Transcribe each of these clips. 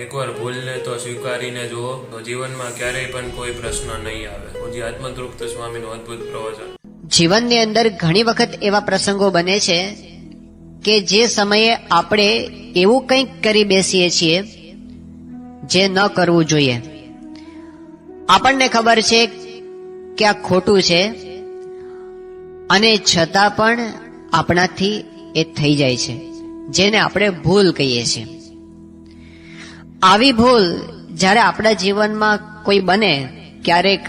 એકવાર ભૂલને તો સ્વીકારીને જુઓ. તો જીવનમાં ક્યારેય પણ કોઈ પ્રશ્ન નહીં આવે. પૂજ્ય આત્મતૃપ્ત સ્વામીનું અદ્ભુત પ્રવચન. જીવનની અંદર ઘણી વખત એવા પ્રસંગો બને છે કે જે સમયે આપણે એવું કંઈક કરી બેસીએ છીએ જે ન કરવું જોઈએ. આપણને ખબર છે કે આ ખોટું છે અને છતાં પણ આપણાથી એ થઈ જાય છે, જેને આપણે ભૂલ કહીએ છીએ. આવી ભૂલ જ્યારે આપણા જીવનમાં કોઈ બને, ક્યારેક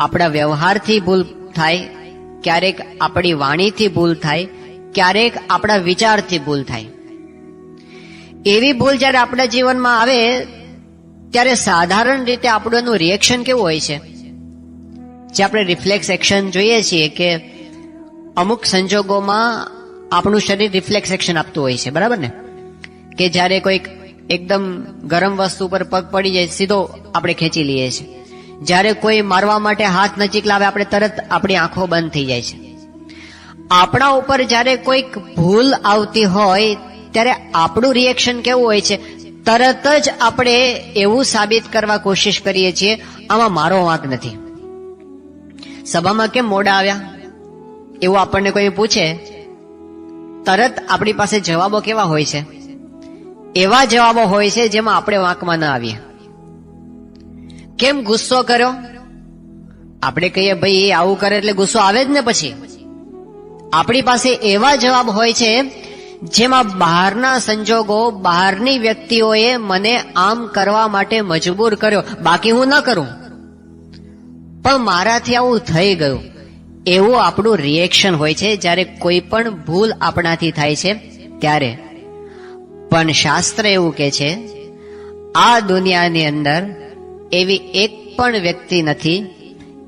આપણા વ્યવહારથી ભૂલ થાય, ક્યારેક આપણી વાણીથી ભૂલ થાય, ક્યારેક આપણા વિચારથી ભૂલ થાય. એવી ભૂલ જ્યારે આપણા જીવનમાં આવે, ત્યારે સાધારણ રીતે આપણું એનું રિએક્શન કેવું હોય છે? જે આપણે રિફ્લેક્સ એક્શન જોઈએ છીએ કે અમુક સંજોગોમાં આપણું શરીર રિફ્લેક્સ એક્શન આપતું હોય છે, બરાબર ને? કે જ્યારે કોઈક એકદમ ગરમ વસ્તુ પર પગ પડી જાય, સીધો આપણે ખેંચી લઈએ છીએ. જ્યારે કોઈ મારવા માટે હાથ નજીક લાવે, આપણે તરત આપણી આંખો બંધ થઈ જાય છે. આપણા ઉપર જ્યારે કોઈક ભૂલ આવતી હોય, ત્યારે આપણું રિએક્શન કેવું હોય છે? તરત જ આપણે એવું સાબિત કરવા કોશિશ કરીએ છીએ, આમાં મારો વાંક નથી. સભામાં કેમ મોડા આવ્યા? એવું આપણને કોઈ પૂછે? તરત આપણી પાસે જવાબો કેવા હોય છે? એવા જવાબો હોય છે જેમાં આપણે વાંકમાં ન આવીએ. કેમ ગુસ્સો કર્યો? આપણે કહીએ, ભાઈ, એ આવું કરે એટલે ગુસ્સો આવે જ ને પછી? આપણી પાસે એવા જવાબ હોય છે જેમાં બહારના સંજોગો બહારની વ્યક્તિઓએ મને આમ કરવા માટે મજબૂર કર્યો. બાકી હું ન કરું. પણ મારાથી આવું થઈ ગયું. એવું આપણું રિએક્શન હોય છે જ્યારે કોઈ પણ ભૂલ આપણાથી થાય છે ત્યારે. પણ શાસ્ત્ર એવું કે છે, આ દુનિયાની અંદર એવી એક પણ વ્યક્તિ નથી,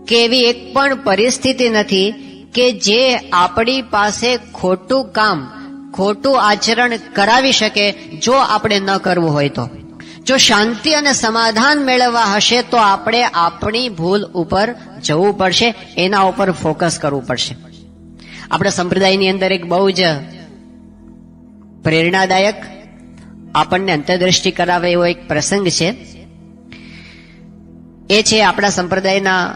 કે એવી એક પણ પરિસ્થિતિ નથી, કે જે આપણી પાસે ખોટું કામ, ખોટું આચરણ કરાવી શકે જો આપણે ન કરવું હોય તો. જો શાંતિ અને સમાધાન મેળવવા હશે તો આપણે આપણી ભૂલ ઉપર જવું પડશે, એના ઉપર ફોકસ કરવું પડશે. આપણા સંપ્રદાયની અંદર એક બહુ જ પ્રેરણાદાયક આપણને અંતરદ્રષ્ટિ કરાવે એવો એક પ્રસંગ છે. એ છે આપણા સંપ્રદાયના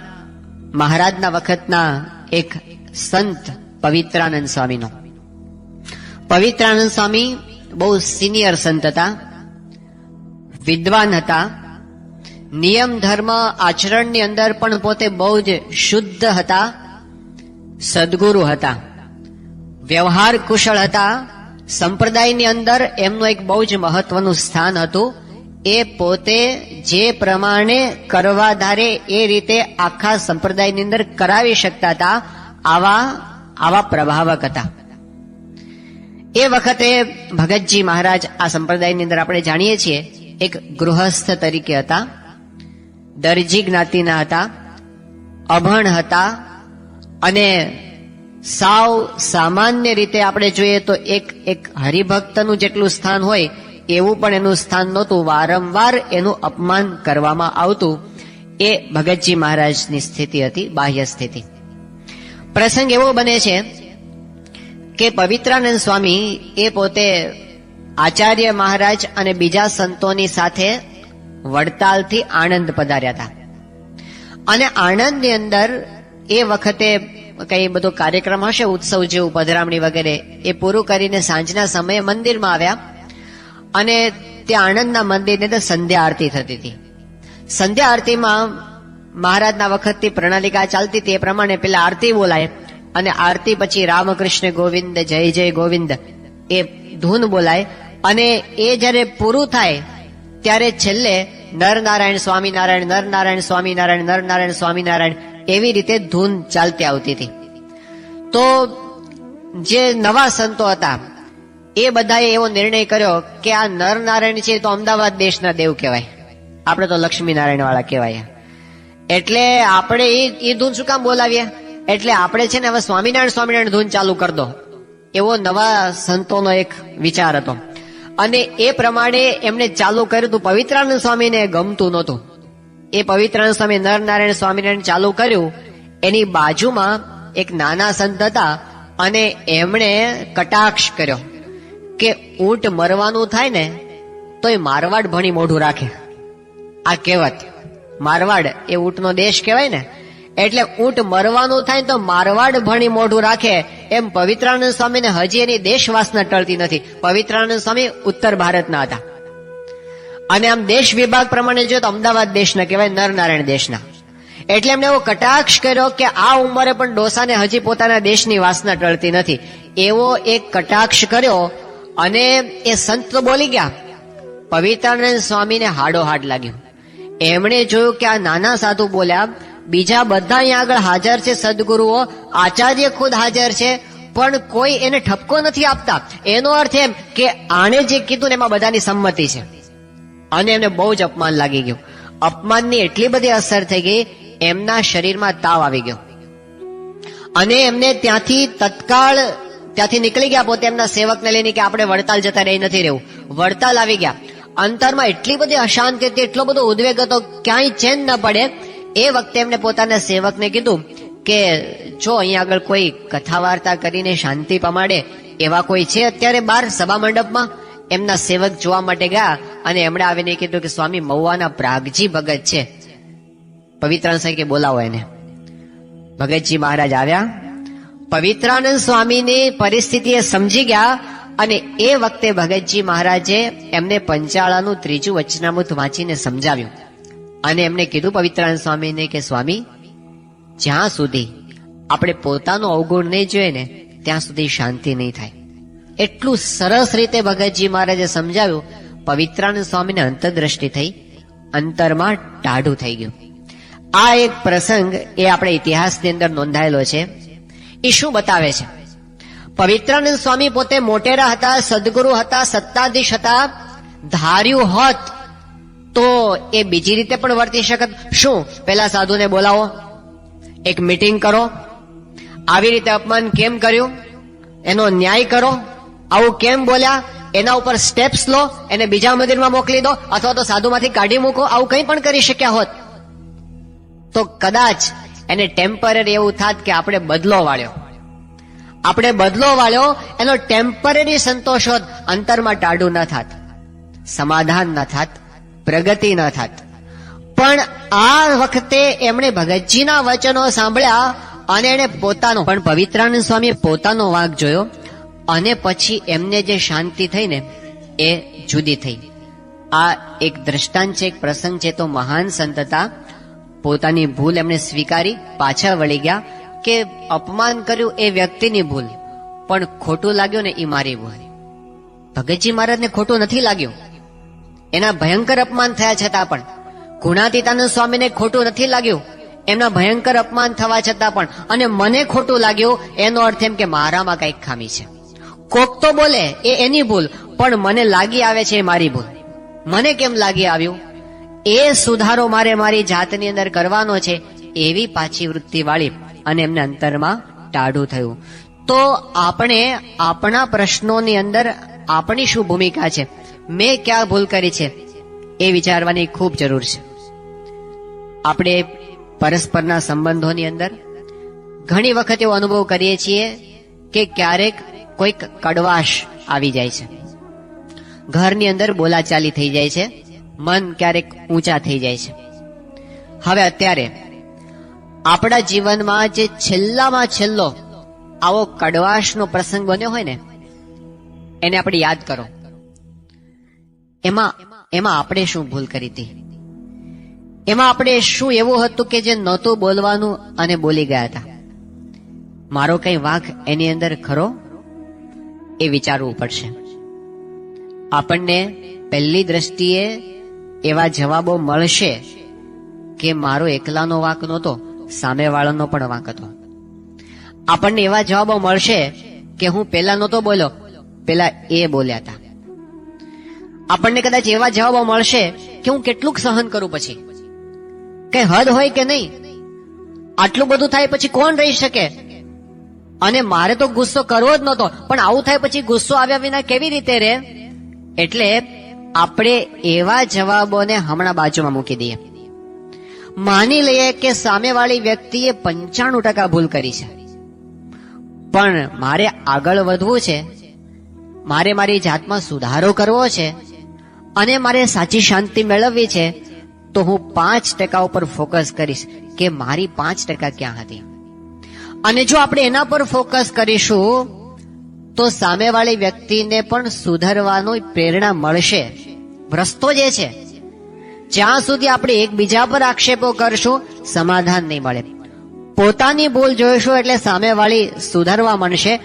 મહારાજના વખતના એક સંત પવિત્રાનંદ સ્વામીનો. પવિત્રાનંદ સ્વામી બહુ સિનિયર સંત હતા, વિદ્વાન હતા. નિયમ ધર્મ આચરણની અંદર પણ પોતે બહુ જ શુદ્ધ હતા, સદગુરુ હતા. વ્યવહાર કુશળ હતા સંપ્રદાયની અંદર એમનું એક બહુ જ મહત્વનું સ્થાન હતું. એ પોતે જે પ્રમાણે કરવા ધારે એ રીતે આખા સંપ્રદાયની અંદર કરાવી શકતા હતા, આવા આવા પ્રભાવક હતા. એ વખતે ભગતજી મહારાજ આ સંપ્રદાયની અંદર આપણે જાણીએ છીએ, એક ગૃહસ્થ તરીકે હતા, દરજી જ્ઞાતિના હતા, અભણ હતા, અને સાવ સામાન્ય રીતે આપણે જોઈએ તો એક એક હરિભક્તનું જેટલું સ્થાન હોય, એવું પણ એનું સ્થાન નહોતું. વારંવાર એનું અપમાન કરવામાં આવતું. એ ભગતજી મહારાજની સ્થિતિ હતી, બાહ્ય સ્થિતિ. પ્રસંગ એવો બને છે કે પવિત્રાનંદ સ્વામી એ પોતે આચાર્ય મહારાજ અને બીજા સંતોની સાથે વડતાલથી આણંદ પધાર્યા હતા. અને આણંદની અંદર એ વખતે કઈ બધો કાર્યક્રમ હશે, ઉત્સવ જેવું, પધરામણી વગેરે, એ પૂરું કરીને સાંજના સમયે મંદિરમાં આવ્યા. અને ત્યાં આણંદના મંદિરની અંદર સંધ્યા આરતી થતી હતી. સંધ્યા આરતીમાં મહારાજના વખતથી પ્રણાલિકા ચાલતી હતી, એ પ્રમાણે પેલા આરતી બોલાય અને આરતી પછી રામકૃષ્ણ ગોવિંદ, જય જય ગોવિંદ, એ ધૂન બોલાય. અને એ જ્યારે પૂરું થાય, ત્યારે છેલ્લે નરનારાયણ સ્વામિનારાયણ નરનારાયણ સ્વામિનારાયણ નરનારાયણ સ્વામિનારાયણ એવી રીતે ધૂન ચાલતી આવતી હતી. તો જે નવા સંતો હતા, એ બધાએ એવો નિર્ણય કર્યો કે આ નરનારાયણ છે તો અમદાવાદ દેશના દેવ કહેવાય. આપણે તો લક્ષ્મીનારાયણ વાળા કહેવાય. એટલે આપણે એ એ ધૂન શું કામ બોલાવીએ? એટલે આપણે છે ને હવે સ્વામિનારાયણ સ્વામિનારાયણ ધૂન ચાલુ કરી દો. એવો નવા સંતોનો એક વિચાર હતો. અને એ પ્રમાણે એમણે ચાલુ કર્યું હતું. પવિત્રાનંદ સ્વામીને ગમતું નહોતું. એ પવિત્રાનંદ સ્વામી નરનારાયણ સ્વામિનારાયણ ચાલુ કર્યું. એની બાજુમાં એક નાના સંત હતા અને એમણે કટાક્ષ કર્યો કે ઊંટ મરવાનું થાય ને તો એ મારવાડ ભણી મોઢું રાખે. આ કહેવત, મારવાડ એ ઊંટનો દેશ કહેવાય ને? એટલે ઊંટ મરવાનું થાય તો મારવાડ ભણી મોઢું રાખે. એમ પવિત્રાનંદ સ્વામીને હજી એની દેશવાસના ટળતી નથી. પવિત્રાનંદ સ્વામી ઉત્તર ભારતના હતા. અને આમ દેશ વિભાગ પ્રમાણે જો તો અમદાવાદ દેશના કહેવાય, નરનારાયણ દેશના. એટલે એમને એવો કટાક્ષ કર્યો કે આ ઉંમરે પણ ડોસાને હજી પોતાના દેશની વાસના ટળતી નથી. એવો એક કટાક્ષ કર્યો અને એ સંત તો બોલી ગયા. પવિત્રાનંદ સ્વામીને હાડો હાડ લાગ્યું. એમણે જોયું કે આ નાના સાધુ બોલ્યા, બીજા બધા અહીંયા આગળ હાજર છે સદગુરુઓ, આચાર્ય ખુદ હાજર છે, પણ કોઈ એને ઠપકો નથી આપતા. એનો અર્થ એમ કે આણે જે કીધું ને એમાં બધાની સંમતિ છે. અને એમને બહુ જ અપમાન લાગી ગયું. અપમાનની એટલી બધી અસર થઈ ગઈ, એમના શરીરમાં તાવ આવી ગયો. અને એમને ત્યાંથી તત્કાળ ત્યાંથી નીકળી ગયા પોતે એમના સેવકને લઈને કે આપણે વડતાલ જતા રહી, નથી રહેવું. વડતાલ આવી ગયા. અંતરમાં એટલી બધી અશાંતિ હતી, એટલો બધો ઉદ્વેગ હતો, ક્યાંય ચેન ન પડે. એ વખતે એમને પોતાના સેવકને કીધું કે, જો અહીંયા આગળ કોઈ કથા વાર્તા કરીને શાંતિ પમાડે, એવા કોઈ છે અત્યારે બાર સભા મંડપમાં? એમના સેવક જોવા માટે ગયા અને એમણે આવીને કીધું કે, સ્વામી, મહુવાના પ્રાગજી ભગત છે. પવિત્રાનંદ સાહેબ કે બોલાવો એને. ભગતજી મહારાજ આવ્યા. પવિત્રાનંદ સ્વામીની પરિસ્થિતિ સમજી ગયા અને એ વખતે ભગતજી મહારાજે એમને પંચાળાનું ત્રીજું વચનામૃત વાંચીને સમજાવ્યું. અને એમને કીધું પવિત્રાનંદ સ્વામીને કે, સ્વામી, જ્યાં સુધી આપણે પોતાનું અવગુણ નહીં જોઈએ ને, ત્યાં સુધી શાંતિ નહીં થાય. એટલું સરસ રીતે ભગતજી મહારાજે સમજાવ્યું. પવિત્રાનંદ સ્વામીને અંતરદ્રષ્ટિ થઈ, અંતરમાં ટાઢું થઈ ગયું. આ એક પ્રસંગ એ આપણે ઇતિહાસની અંદર નોંધાયેલો છે. એ શું બતાવે છે? પવિત્રાનંદ સ્વામી પોતે મોટેરા હતા, સદગુરુ હતા, સત્તાધીશ હતા, ધાર્યું હોત તો એ બીજી રીતે પણ વર્તી શકત. શું? પેલા સાધુને બોલાવો. એક મીટિંગ કરો. આવી રીતે અપમાન કેમ કર્યું? એનો ન્યાય કરો. આવું કેમ બોલ્યા? એના ઉપર સ્ટેપ્સ લો, એને બીજા મંદિરમાં મોકલી દો, અથવા તો સાધુમાંથી કાઢી મૂકો, આવું કંઈ પણ કરી શક્યા હોત. તો કદાચ એને ટેમ્પરરી એવું થાત કે આપણે બદલો વાળ્યો. આપણે બદલો વાળ્યો, એનો ટેમ્પરરી સંતોષ હોત, અંતરમાં ટાઢું ન થાત, સમાધાન ન થાત, પ્રગતિ ન થાત. પણ આ વખતે એમણે ભગતજીના વચનો સાંભળ્યા અને એણે પોતાનો, પણ પવિત્રાનંદ સ્વામીએ પોતાનો વાંક જોયો. અને પછી એમને જે શાંતિ થઈ ને એ જુદી થઈ. આ એક દ્રષ્ટાંત છે, એક પ્રસંગ છે, તો મહાન સંતતા પોતાની ભૂલ એમણે સ્વીકારી પાછા વળી ગયા કે અપમાન કર્યું એ વ્યક્તિની ભૂલ, પણ ખોટું લાગ્યું ને એ મારી ભૂલ. ભગતજી મહારાજને ખોટું નથી લાગ્યું. એના ભયંકર અપમાન થયા છતાં પણ, ગુણાતીતાનંદ સ્વામીને ખોટું નથી લાગ્યું. એમના ભયંકર અપમાન થવા છતાં પણ, અને મને ખોટું લાગ્યું, એનો અર્થ એમ કે મારામાં કંઈક ખામી છે. કોક તો બોલે, એ એની ભૂલ. પણ મને લાગી આવે છે એ મારી ભૂલ. મને કેમ લાગી આવ્યું? એ સુધારો મારે મારી જાતની અંદર કરવાનો છે એવી પાછી વૃત્તિ વાળી અને એમને અંતરમાં ટાઢું થયું. તો આપણે આપણા પ્રશ્નોની અંદર આપણી શું ભૂમિકા છે? મેં ક્યાં ભૂલ કરી છે? એ વિચારવાની ખૂબ જરૂર છે. આપણે પરસ્પરના સંબંધોની અંદર ઘણી વખત એવો અનુભવ કરીએ છીએ કે ક્યારેક કોઈક કડવાશ આવી જાય છે. ઘરની અંદર બોલાચાલી થઈ જાય છે. મન ક્યારેક ઊંચા થઈ જાય છે. હવે અત્યારે આપણા જીવનમાં જે છેલ્લામાં છેલ્લો આવો કડવાશનો પ્રસંગ બન્યો હોય ને, એને આપણે યાદ કરો. એમાં એમાં આપણે શું ભૂલ કરી હતી? એમાં આપણે શું એવું હતું કે જે નહોતું બોલવાનું અને બોલી ગયા હતા? મારો કઈ વાંક એની અંદર ખરો? એ વિચારવું પડશે. આપણને પહેલી દ્રષ્ટિએ એવા જવાબો મળશે કે મારો એકલાનો વાંક નહોતો, સામેવાળાનો પણ વાંક હતો. આપણને એવા જવાબો મળશે કે હું પેલા નહોતો બોલ્યો પેલા એ બોલ્યા હતા આપણને કદાચ એવા જવાબો મળશે કે હું કેટલુંક સહન કરું પછી. કઈ હદ હોય કે નહીં? આટલું બધું થાય પછી કોણ રહી શકે? અને મારે તો ગુસ્સો કરવો જ નહોતો. પણ આવું થાય પછી ગુસ્સો આવ્યા વિના કેવી રીતે રે? એટલે આપણે એવા જવાબોને હમણાં બાજુમાં મૂકી દઈએ. માની લઈએ કે સામેવાળી વ્યક્તિએ પંચાણું ટકા ભૂલ કરી છે. પણ મારે આગળ વધવું છે. મારે મારી જાતમાં સુધારો કરવો છે. અને મારે સાચી શાંતિ મેળવવી છે. તો હું પાંચ ટકા ઉપર ફોકસ કરીશ કે મારી પાંચ ટકા ક્યાં હતી? અને જો આપણે એના પર ફોકસ કરીશું, તો સામેવાળી વ્યક્તિને પણ સુધરવાનો પ્રેરણા મળશે. રસ્તો જે છે, જ્યાં સુધી આપણે એકબીજા પર આક્ષેપો કરશું, સમાધાન નહીં મળે. પોતાની ભૂલ જોઈશું એટલે સામેવાળી સુધારવા માંડશે.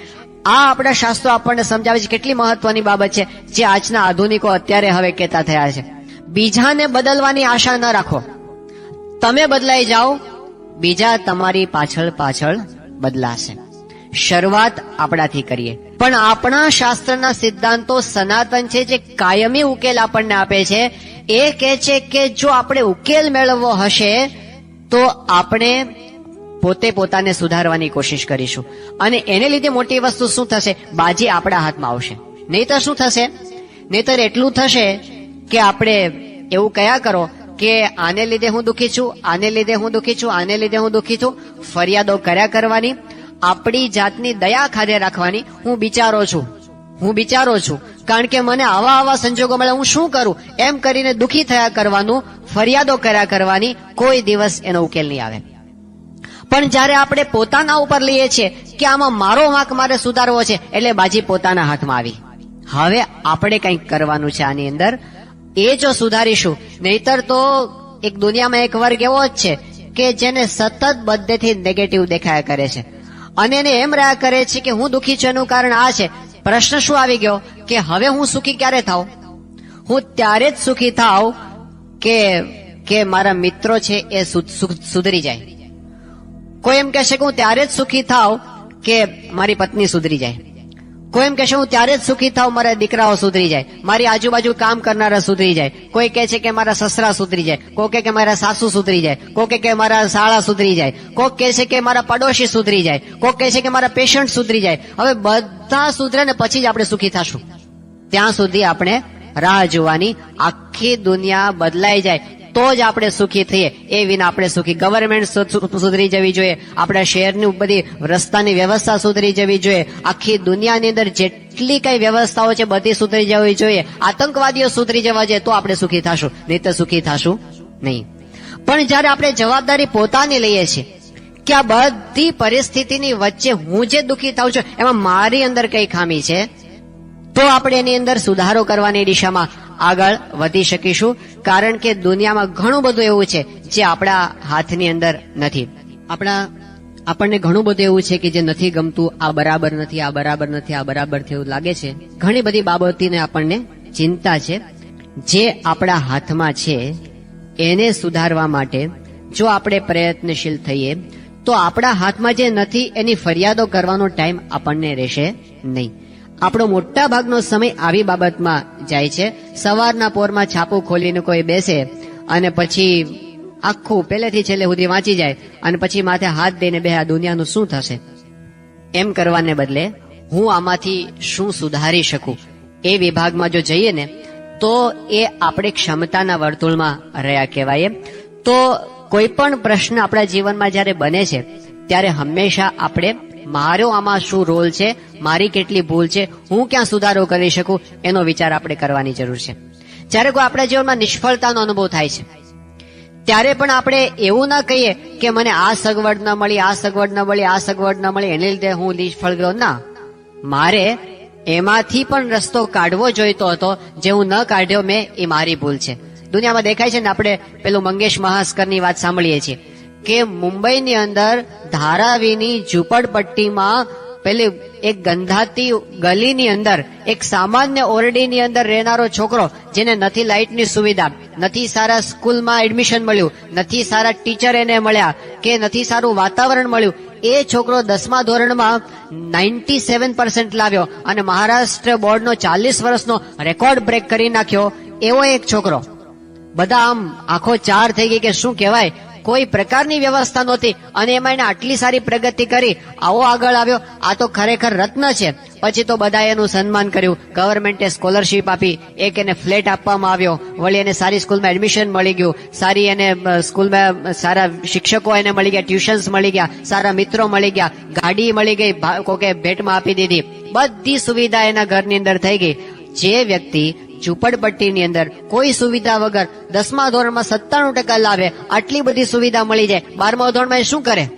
આ આપણા શાસ્ત્રો આપણને સમજાવે છે કેટલી મહત્વની બાબત છે, જે આજના આધુનિકો અત્યારે હવે કહેતા થયા છે. બીજાને બદલવાની આશા ન રાખો. તમે બદલાઈ જાઓ, બીજા તમારી પાછળ પાછળ બદલાશે. શરૂઆત આપણાથી કરીએ. પણ આપણા શાસ્ત્રના સિદ્ધાંતો સનાતન છે, જે કાયમી ઉકેલ આપણને આપે છે. એ કહે છે કે જો આપણે ઉકેલ મેળવવો હશે, તો આપણે પોતે પોતાને સુધારવાની કોશિશ કરીશું. અને એને લીધે મોટી વસ્તુ શું થશે? બાજી આપણા હાથમાં આવશે. નહીતર શું થશે? નહીતર એટલું થશે કે આપણે એવું કયા કરો કે આને લીધે હું દુઃખી છું, આને લીધે હું દુખી છું, આને લીધે હું દુખી છું, ફરિયાદો કર્યા કરવાની, આપણી જાતની દયા ખાધે રાખવાની હું બિચારો છું. હું બિચારો છું. કારણ કે મને આવા આવા સંજોગો મળે હું શું કરું? એમ કરીને દુખી થયા કરવાનું, ફરિયાદો કર્યા કરવાની કોઈ દિવસ એનો ઉકેલ નહીં આવે. પણ જ્યારે આપણે પોતાના ઉપર લઈએ છીએ કે આમાં મારો વાંક મારે સુધારવો છે, એટલે બાજી પોતાના હાથમાં આવી. હવે આપણે કંઈક કરવાનું છે આની અંદર. એ જો સુધારીશું, નહીતર તો એક દુનિયામાં એક વર્ગ એવો જ છે કે જેને સતત બધેથી નેગેટિવ દેખાયા કરે છે. અને એને એમ રહ્યા કરે છે કે હું દુઃખી છું એનું કારણ આ છે. પ્રશ્ન શું આવી ગયો? કે હવે હું સુખી ક્યારે થાવ હું ત્યારે જ સુખી થાવ કે કે મારા મિત્રો છે એ સુધરી જાય. કોઈ એમ કહેશે કે હું ત્યારે જ સુખી થાવ કે મારી પત્ની સુધરી જાય. કોઈ એમ કહેશે, હું ત્યારે જ સુખી થાવ મારા દીકરાઓ સુધરી જાય. મારી આજુબાજુ કામ કરનારા સુધરી જાય. કોઈ કહે છે કે મારા સસરા સુધરી જાય. કોઈ કે મારા સાસુ સુધરી જાય. કોઈ કે મારા શાળા સુધરી જાય. કોઈ કહે છે કે મારા પડોશી સુધરી જાય. કોક કહે છે કે મારા પેશન્ટ સુધરી જાય. હવે બધા સુધરે ને પછી જ આપણે સુખી થશું. ત્યાં સુધી આપણે રાહ જોવાની આખી દુનિયા બદલાઈ જાય. તો જ આપણે સુખી થઈએ. એ વિના આપણે સુખી ગવર્મેન્ટ સુધરી જવી જોઈએ. આપણા શહેરની બધી રસ્તાની વ્યવસ્થા સુધરી જવી જોઈએ. આખી દુનિયાની અંદર જેટલી કઈ વ્યવસ્થાઓ છે બધી સુધરી જવી જોઈએ. આતંકવાદીઓ સુધરી જવા જોઈએ તો આપણે સુખી થશું. નહીં તો સુખી થશું નહીં. પણ જ્યારે આપણે જવાબદારી પોતાની લઈએ છીએ કે આ બધી પરિસ્થિતિની વચ્ચે હું જે દુખી થાઉં છું, એમાં મારી અંદર કઈ ખામી છે? તો આપણે એની અંદર સુધારો કરવાની દિશામાં આગળ વધી શકીશું, કારણ કે દુનિયામાં ઘણું બધું એવું છે જે આપણા હાથની અંદર નથી. આપણા, આપણને ઘણું બધું એવું છે કે જે નથી ગમતું, આ બરાબર નથી, આ બરાબર નથી, આ બરાબર થયું લાગે છે. ઘણી બધી બાબતોને આપણને ચિંતા છે. જે આપણા હાથમાં છે, એને સુધારવા માટે જો આપણે પ્રયત્નશીલ થઈએ, તો આપણા હાથમાં જે નથી એની ફરિયાદો કરવાનો ટાઈમ આપણને રહેશે નહીં. આપણો મોટા ભાગનો સમય આવી બાબતમાં જાય છે. સવારના પોરમાં છાપું ખોલીને કોઈ બેસે અને પછી આખું પહેલેથી છેલ્લે સુધી વાંચી જાય અને પછી માથે હાથ દઈને બે, આ દુનિયાનું શું થશે? એમ કરવાને બદલે હું આમાંથી શું સુધારી શકું? એ વિભાગમાં જો જઈએ ને, તો એ આપણે ક્ષમતાના વર્તુળમાં રહ્યા કહેવાય. તો કોઈ પણ પ્રશ્ન આપણા જીવનમાં જ્યારે બને છે, ત્યારે હંમેશા આપણે મારો આમાં શું રોલ છે? મારી કેટલી ભૂલ છે? હું ક્યાં સુધારો કરી શકું? એનો વિચાર આપણે કરવાની જરૂર છે. જ્યારે કોઈ આપણા જીવનમાં નિષ્ફળતાનો અનુભવ થાય છે, ત્યારે પણ આપણે એવું ના કહીએ કે મને આ સગવડ ન મળી, આ સગવડ ન મળી, આ સગવડ ન મળી, એને લીધે હું નિષ્ફળ ગયો. ના. મારે એમાંથી પણ રસ્તો કાઢવો જોઈતો હતો, જે હું ન કાઢ્યો, મેં એ મારી ભૂલ છે. દુનિયામાં દેખાય છે ને આપણે પેલું મંગેશ મહાસ્કરની વાત સાંભળીએ છીએ. કે મુંબઈની અંદર ધારાવીની ઝૂંપડપટ્ટીમાં પેલી એક ગંધાતી ગલીની અંદર, એક સામાન્ય ઓરડીની અંદર રહેનારો છોકરો, જેને નથી લાઇટની સુવિધા, નથી સારા સ્કૂલમાં એડમિશન મળ્યું, નથી સારા ટીચર એને મળ્યા, કે નથી સારું વાતાવરણ મળ્યું, એ છોકરો દસમા ધોરણમાં નાઇન્ટી સેવન પર્સન્ટ લાવ્યો અને મહારાષ્ટ્ર બોર્ડનો ચાલીસ વર્ષનો રેકોર્ડ બ્રેક કરી નાખ્યો. એવો એક છોકરો. બધા આમ આખો ચાર થઈ ગઈ કે શું કહેવાય? કોઈ પ્રકારની વ્યવસ્થા નહોતી અને એમાં એને આટલી સારી પ્રગતિ કરી, આવો આગળ આવ્યો. આ તો ખરેખર રત્ન છે. પછી તો બધાએ એનું સન્માન કર્યું. ગવર્મેન્ટે સ્કોલરશીપ આપી, એક એને ફ્લેટ આપવામાં આવ્યો. વળી એને સારી સ્કૂલમાં એડમિશન મળી ગયું. સારી એને સ્કૂલમાં સારા શિક્ષકો એને મળી ગયા, ટ્યુશન્સ મળી ગયા, સારા મિત્રો મળી ગયા, ગાડી મળી ગઈ કોકે ભેટમાં આપી દીધી. બધી સુવિધા એના ઘરની અંદર થઈ ગઈ. જે વ્યક્તિ ઝૂંપડપટ્ટીની અંદર કોઈ સુવિધા વગર દસમા ધોરણમાં સત્તાણું ટકા લાવે આટલી બધી સુવિધા મળી જાય. બારમા ધોરણમાં શું કરે?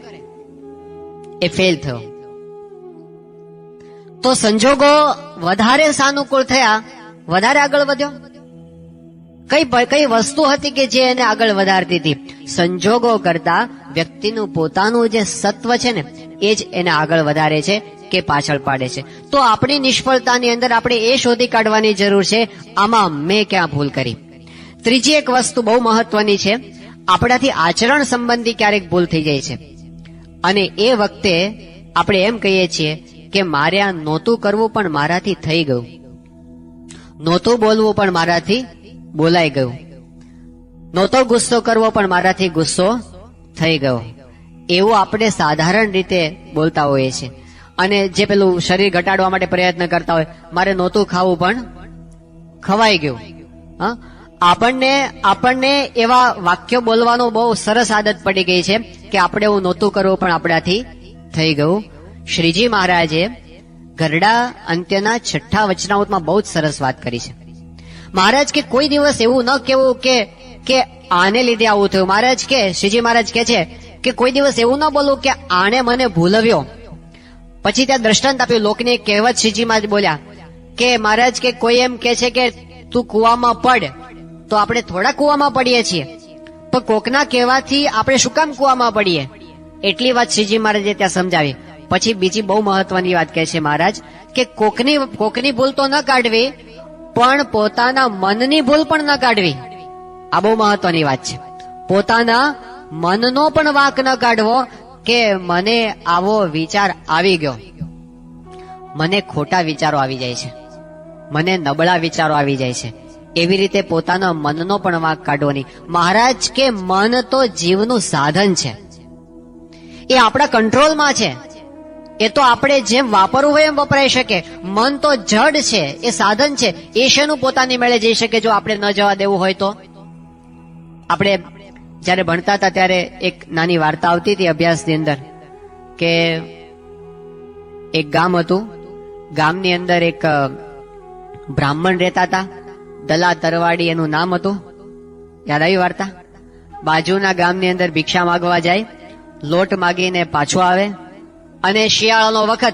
એ ફેલ થયો. તો સંજોગો વધારે સાનુકૂળ થયા. વધારે આગળ વધ્યો? કઈ કઈ વસ્તુ હતી કે જે એને આગળ વધારતી હતી? સંજોગો કરતા વ્યક્તિનું પોતાનું જે સત્વ છે ને, એ જ એને આગળ વધારે છે. કે પાછળ પાડે છે. તો આપણી નિષ્ફળતાની અંદર આપણે એ શોધી કાઢવાની જરૂર છે, આમાં મેં ક્યાં ભૂલ કરી? ત્રીજી એક વસ્તુ બહુ મહત્વની છે, આપણાથી આચરણ સંબંધી ક્યારેક ભૂલ થઈ જાય છે. અને એ વખતે આપણે એમ કહીએ છીએ કે મારે આ નહોતું કરવું પણ મારાથી થઈ ગયું. નહોતું બોલવું પણ મારાથી બોલાઈ ગયું. નહોતો ગુસ્સો કરવો પણ મારાથી ગુસ્સો થઈ ગયો. એવું આપણે સાધારણ રીતે બોલતા હોઈએ છીએ. અને જે પેલું શરીર ઘટાડવા માટે પ્રયત્ન કરતા હોય, મારે નહોતું ખાવું પણ ખવાઈ ગયું. હા? આપણને આપણને એવા વાક્યો બોલવાનો બહુ સરસ આદત પડી ગઈ છે કે આપણે એવું નહોતું કરવું પણ આપણાથી થઈ ગયું. શ્રીજી મહારાજે ગરડા અંત્યના છઠ્ઠા વચનાઉતમાં બહુ જ સરસ વાત કરી છે. મહારાજ કે કોઈ દિવસ એવું ન કેવું કે કે આને લીધે આવું થયું. મહારાજ કે, શ્રીજી મહારાજ કે છે કે કોઈ દિવસ એવું ન બોલું કે આણે મને ભૂલવ્યો. પછી ત્યાં દ્રષ્ટાંત આપ્યું, લોકની એક કહેવત જ બોલ્યા, કે મહારાજ, કે કોઈ એમ કે છે કે તું કુવામાં પડ, તો આપણે થોડા કુવામાં પડીએ છીએ. પણ કોકના કહેવાથી આપણે શું કામ કુવામાં પડીએ? એટલી વાત શ્રીજી મહારાજે ત્યાં સમજાવી. પછી બીજી બહુ મહત્વની વાત કહે છે મહારાજ, કે કોકની કોકની ભૂલ તો ન કાઢવી, પણ પોતાના મનની ભૂલ પણ ન કાઢવી. આ બહુ મહત્વની વાત છે. પોતાના મનનો પણ વાંક ન કાઢવો કે મને આવો વિચાર આવી ગયો. મને ખોટા વિચારો આવી જાય છે. મને નબળા વિચારો આવી જાય છે. એવી રીતે પોતાના મનનો પણ વાંક કાઢવો નહીં. મહારાજ કે મન તો જીવનું સાધન છે. એ આપણા કંટ્રોલમાં છે. એ તો આપણે જેમ વાપરવું હોય એમ વપરાઈ શકે. મન તો જડ છે. એ સાધન છે. એ શેનું પોતાની મેળે જઈ શકે જો આપણે ન જવા દેવું હોય તો? આપણે જ્યારે ભણતા હતા ત્યારે એક નાની વાર્તા આવતી હતી અભ્યાસની અંદર કે એક ગામ હતું. ગામની અંદર એક બ્રાહ્મણ રહેતા હતા. દલા તરવાડી એનું નામ હતું. યાદ આવી વાર્તા? બાજુના ગામની અંદર ભિક્ષા માગવા જાય, લોટ માગીને પાછો આવે અને શિયાળાનો વખત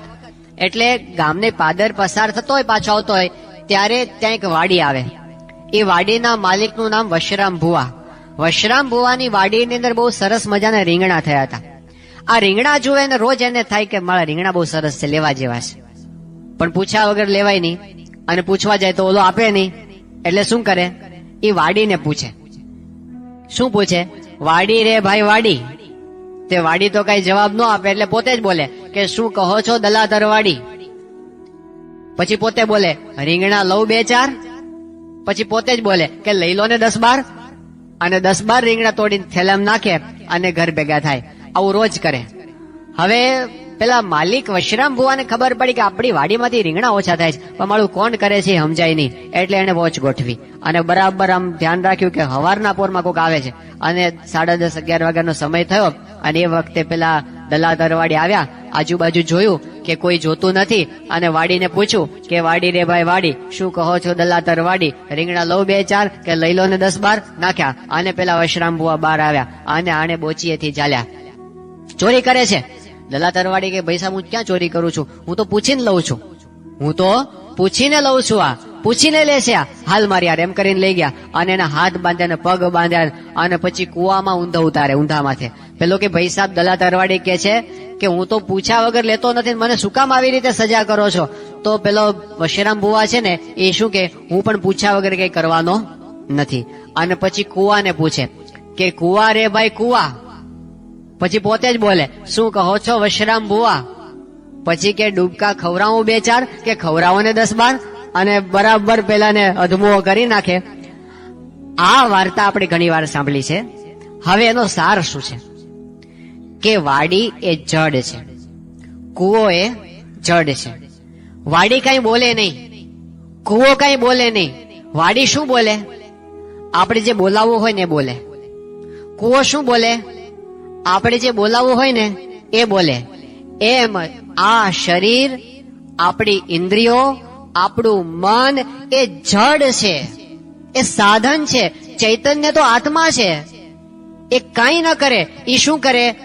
એટલે ગામને પાદર પસાર થતો હોય, પાછો આવતો હોય, ત્યારે ત્યાં એક વાડી આવે. એ વાડીના માલિકનું નામ વશરામ ભુવા. વશરામ ભુવાની વાડીની અંદર બહુ સરસ મજાના રીંગણા થયા હતા. આ રીંગણા જુએ ને રોજ એને થાય કે મારા રીંગણા બહુ સરસ છે, લેવા જેવા છે. પણ પૂછ્યા વગર લેવાય નહીં. અને પૂછવા જાય તો ઓલો આપે નહીં. એટલે શું કરે? એ વાડીને પૂછે. શું પૂછે? વાડી રે ભાઈ, વાડી. તે વાડી તો કઈ જવાબ ન આપે, એટલે પોતે જ બોલે કે શું કહો છો દલાધર વાડી? પછી પોતે બોલે, રીંગણા લઉં બે ચાર. પછી પોતે જ બોલે કે, લઈ લો ને દસ બાર. અને દસ બાર રીંગણા તોડીને થેલામાં નાખે અને ઘર ભેગા થાય. આવું રોજ કરે. હવે પેલા માલિક વશરામ ભુવાને ખબર પડી કે આપણી વાડીમાંથી રીંગણા ઓછા થાય છે. પણ મારું કોણ કરે છે સમજાય નહીં. એટલે એને વોચ ગોઠવી. અને બરાબર આમ ધ્યાન રાખ્યું કે હવારના પોરમાં કોક આવે છે. અને સાડા દસ, અગિયાર વાગ્યાનો સમય થયો અને એ વખતે પેલા દલા વાડી આવ્યા. આજુબાજુ જોયું કે કોઈ જોતું નથી. અને વાડીને પૂછ્યું કે, વાડી રે ભાઈ, વાડી, શું કહો છો દલાતર વાડી રીંગણા લઉં બે, ચાર કે લઈ લો ને દસ બાર? નાખ્યા. અને પેલા વશરામ બુવા બહાર આવ્યા. અને આને બોચીએથી ચાલ્યા. ચોરી કરે છે. દલાતર વાડી કે ભાઈ સાહેબ, હું ક્યાં ચોરી કરું છું? હું તો પૂછીને લઉં છું. હું તો પૂછીને લઉં છું આ. પૂછીને લેશે આ. હાલ મારી યાર એમ કરીને લઈ ગયા અને એના હાથ બાંધ્યા અને પગ બાંધ્યા અને પછી કુવામાં ઊંધા ઉતારે ઊંધા માથે. પેલો કે, ભાઈ સાહેબ દલા તરવાડી કે છે કે હું તો પૂછ્યા વગર લેતો નથી મને શું કામ આવી રીતે સજા કરો છો? તો પેલો વશરામ ભુવા છે ને, એ શું કે, હું પણ પૂછ્યા વગર કઈ કરવાનો નથી. અને પછી કુવાને પૂછે કે, કુવા રે ભાઈ, કુવા? પછી પોતે જ બોલે, શું કહો છો વશરામ બુવા પછી કે, ડૂબકા ખવરાવું બે ચાર, કે ખવરાવો ને દસ બાર? અને બરાબર પેલાને અધમુઓ કરી નાખે. આ વાર્તા આપણે ઘણી વાર સાંભળી છે. હવે એનો સાર શું છે? કે વાડી એ જડ છે. કુવો એ જડ છે. વાડી કઈ બોલે નહીં. કુવો કઈ બોલે નહીં. વાડી શું બોલે? આપણે જે બોલાવવું હોય ને બોલે. કુવો શું બોલે? આપણે જે બોલાવવું હોય ને, એ બોલે. એમ આ શરીર, આપણી ઇન્દ્રિયો, આપણું મન એ જડ છે. એ સાધન છે. ચૈતન્ય તો આત્મા છે. એ કાંઈ ન કરે. એ શું કરે?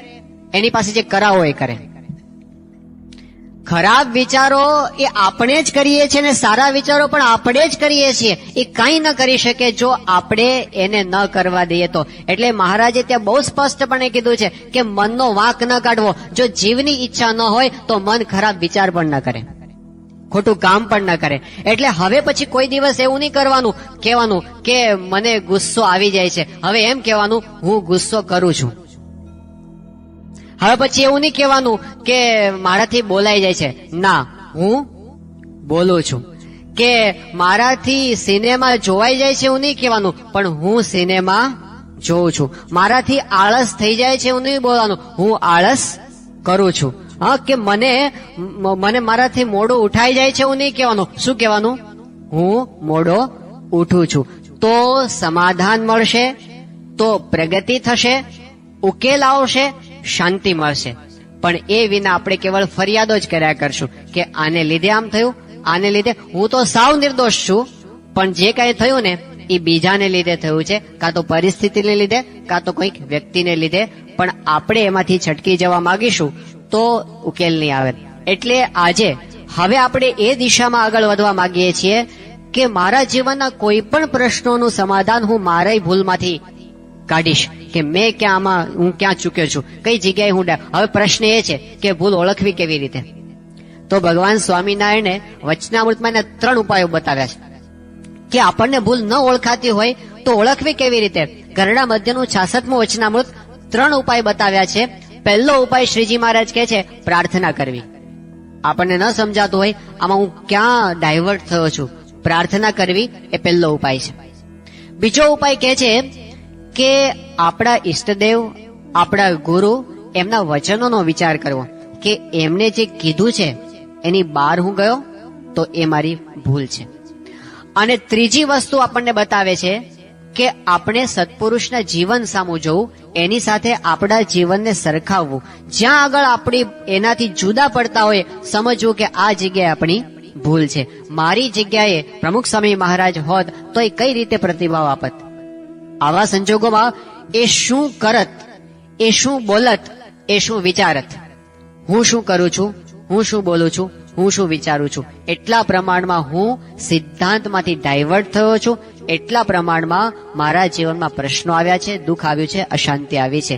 એની પાસે જે કરાવો એ કરે. ખરાબ વિચારો એ આપણે જ કરીએ છીએ ને સારા વિચારો પણ આપણે જ કરીએ છીએ. એ કાંઈ ન કરી શકે જો આપણે એને ન કરવા દઈએ તો. એટલે મહારાજે ત્યાં બહુ સ્પષ્ટપણે કીધું છે કે મનનો વાંક ન કાઢવો. જો જીવની ઈચ્છા ન હોય તો મન ખરાબ વિચાર પણ ન કરે. ખોટું કામ પણ ન કરે. એટલે હવે પછી કોઈ દિવસ એવું નહીં કરવાનું. કહેવાનું કે મને ગુસ્સો આવી જાય છે. હવે એમ કહેવાનું, હું ગુસ્સો કરું છું. હવે પછી એવું નહીં કહેવાનું કે મારાથી બોલાઈ જાય છે. ના, હું બોલું છું કે મારાથી સિનેમા જોવાઈ જાય છે એવું નહીં કહેવાનું, પણ હું સિનેમા જોઉં છું. મારાથી આળસ થઈ જાય છે એવું નહીં બોલવાનું, હું આળસ કરું છું. હા, કે મને મને મારાથી મોડો ઉઠાઈ જાય છે એવું નહીં કહેવાનું. શું કહેવાનું? હું મોડો ઉઠું છું. તો સમાધાન મળશે, તો પ્રગતિ થશે, ઉકેલ આવશે શાંતિ મળશે. પણ એ વિના આપણે કેવળ ફરિયાદો જ કર્યા કરશું કે આને લીધે આમ થયું, આને લીધે. હું તો સાવ નિર્દોષ છું, પણ જે કાંઈ થયું ને, એ બીજાને લીધે થયું છે, કાં તો પરિસ્થિતિને લીધે, કાં તો કોઈક વ્યક્તિને લીધે. પણ આપણે એમાંથી છટકી જવા માંગીશું તો ઉકેલ નહીં આવે. એટલે આજે હવે આપણે એ દિશામાં આગળ વધવા માંગીએ છીએ કે મારા જીવનના કોઈ પણ પ્રશ્નોનું સમાધાન હું મારા ભૂલમાંથી કાઢીશ કે મેં ક્યાં આમાં, હું ક્યાં ચૂક્યો છું? કઈ જગ્યાએ હું હવે પ્રશ્ન એ છે કે ભૂલ ઓળખવી કેવી રીતે? તો ભગવાન સ્વામિનારાયણે વચનામૃતમાં ત્રણ ઉપાયો બતાવ્યા છે. કે આપણને ભૂલ ન ઓળખાતી હોય તો ઓળખવી કેવી રીતે? ઘરડા મધ્યનું છાસઠમું વચનામૃત ત્રણ ઉપાય બતાવ્યા છે. પહેલો ઉપાય શ્રીજી મહારાજ કહે છે, પ્રાર્થના કરવી. આપણને ન સમજાતું હોય, આમાં હું ક્યાં ડાયવર્ટ થયો છું? પ્રાર્થના કરવી એ પહેલો ઉપાય છે. બીજો ઉપાય કહે છે કે આપણા ઈષ્ટદેવ, આપણા ગુરુ એમના વચનોનો વિચાર કરવો કે એમને જે કીધું છે, એની બહાર હું ગયો તો એ મારી ભૂલ છે. અને ત્રીજી વસ્તુ આપણને બતાવે છે કે આપણે સત્પુરુષના જીવન સામું જોવું, એની સાથે આપણા જીવનને સરખાવવું. જ્યાં આગળ આપણી એનાથી જુદા પડતા હોય, સમજવું કે આ જગ્યાએ આપણી ભૂલ છે. મારી જગ્યાએ પ્રમુખ સ્વામી મહારાજ હોત તો એ કઈ રીતે પ્રતિભાવ આપત? આવા સંજોગોમાં એ શું કરત, એ શું બોલત, એ શું વિચારત? હું શું કરું છું? હું શું બોલું છું? હું શું વિચારું છું? એટલા પ્રમાણમાં હું સિદ્ધાંતમાંથી ડાયવર્ટ થયો છું. એટલા પ્રમાણમાં મારા જીવનમાં પ્રશ્નો આવ્યા છે, દુઃખ આવ્યું છે, અશાંતિ આવી છે.